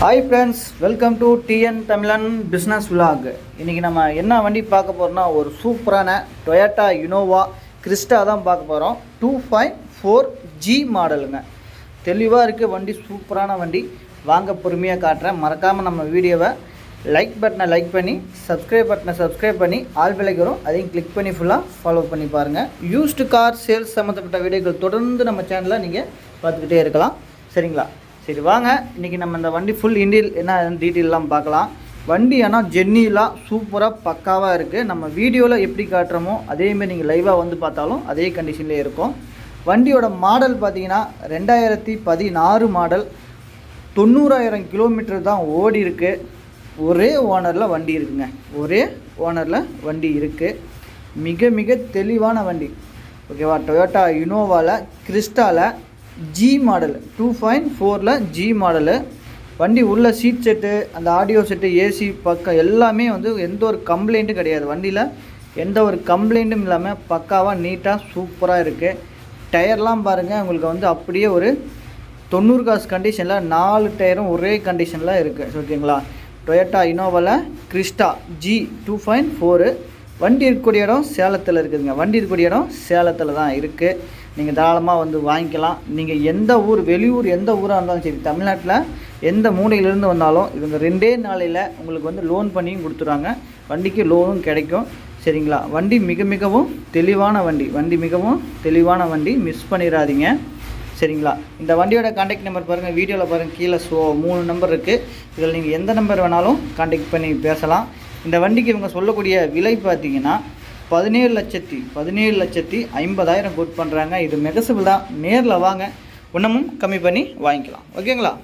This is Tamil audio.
Hi friends welcome to TN Tamilan business vlog இன்றைக்கி நம்ம என்ன வண்டி பார்க்க போகிறோம்னா ஒரு சூப்பரான டொயட்டா யுனோவா கிறிஸ்டா தான் பார்க்க போகிறோம் டூ ஃபைவ் ஃபோர் ஜி மாடலுங்க. தெளிவாக இருக்குது வண்டி சூப்பரான வண்டி. வாங்க பொறுமையாக காட்டுறேன். மறக்காமல் நம்ம வீடியோவை லைக் பட்டனை லைக் பண்ணி சப்ஸ்கிரைப் பட்டனை சப்ஸ்கிரைப் பண்ணி ஆல் விலைக்கு அதையும் கிளிக் பண்ணி ஃபுல்லாக ஃபாலோ பண்ணி பாருங்கள் யூஸ்டு கார் சேல்ஸ் சம்மந்தப்பட்ட வீடியோக்கள் தொடர்ந்து நம்ம சேனலில் நீங்கள் பார்த்துக்கிட்டே இருக்கலாம். சரிங்களா? சரி வாங்க. இன்றைக்கி நம்ம இந்த வண்டி ஃபுல் இண்டியல் என்ன டீட்டெயிலெலாம் பார்க்கலாம். வண்டி ஆனால் ஜென்னிலாம் சூப்பராக பக்காவாக இருக்குது நம்ம வீடியோவில் எப்படி காட்டுறோமோ அதேமாரி நீங்கள் லைவாக வந்து பார்த்தாலும் அதே கண்டிஷன்லேயே இருக்கும். வண்டியோட மாடல் பார்த்தீங்கன்னா ரெண்டாயிரத்தி பதினாறு மாடல் தொண்ணூறாயிரம் கிலோமீட்டர் தான் ஓடி இருக்குது ஒரே ஓனரில் வண்டி இருக்குங்க. ஒரே ஓனரில் வண்டி இருக்குது மிக மிக தெளிவான வண்டி. ஓகேவா? டொயோட்டா இனோவாவில் கிறிஸ்டாவில் ஜி மாடல் டூ பாயிண்ட் ஃபோரில் ஜி மாடலு வண்டி உள்ள சீட் செட்டு அந்த ஆடியோ செட்டு ஏசி பக்கம் எல்லாமே வந்து எந்த ஒரு கம்ப்ளைண்ட்டும் கிடையாது. வண்டியில் எந்த ஒரு கம்ப்ளைண்ட்டும் இல்லாமல் பக்காவாக நீட்டாக சூப்பராக இருக்குது டயர்லாம் பாருங்கள் உங்களுக்கு வந்து அப்படியே ஒரு தொண்ணூறு காசு கண்டிஷனில் நாலு டயரும் ஒரே கண்டிஷனில் இருக்குது ஓகேங்களா Toyota இனோவாவில் Crysta G two point four வண்டி இருக்கக்கூடிய இடம் சேலத்தில் இருக்குதுங்க. வண்டி இருக்கக்கூடிய இடம் சேலத்தில் தான் இருக்குது நீங்கள் தாராளமாக வந்து வாங்கிக்கலாம். நீங்கள் எந்த ஊர் வெளியூர் எந்த ஊராக இருந்தாலும் சரி தமிழ்நாட்டில் எந்த மூலையிலேருந்து வந்தாலும் இவங்க ரெண்டே நாளையில் உங்களுக்கு வந்து லோன் பண்ணியும் கொடுத்துருவாங்க வண்டிக்கு லோனும் கிடைக்கும். சரிங்களா? வண்டி மிக மிகவும் தெளிவான வண்டி. வண்டி மிகவும் தெளிவான வண்டி. மிஸ் பண்ணிடாதீங்க. சரிங்களா? இந்த வண்டியோட காண்டாக்ட் நம்பர் பாருங்கள் வீடியோவில் பாருங்கள் கீழே ஸோ மூணு நம்பர் இருக்குது இதில் நீங்கள் எந்த நம்பர் வேணாலும் காண்டாக்ட் பண்ணி பேசலாம். இந்த வண்டிக்கு இவங்க சொல்லக்கூடிய விலை பார்த்தீங்கன்னா பதினேழு லட்சத்தி பதினேழு லட்சத்தி ஐம்பதாயிரம் கோட் பண்ணுறாங்க இது மெகசபிள் தான். நேரில் வாங்க. இன்னமும் கம்மி பண்ணி வாங்கிக்கலாம். ஓகேங்களா?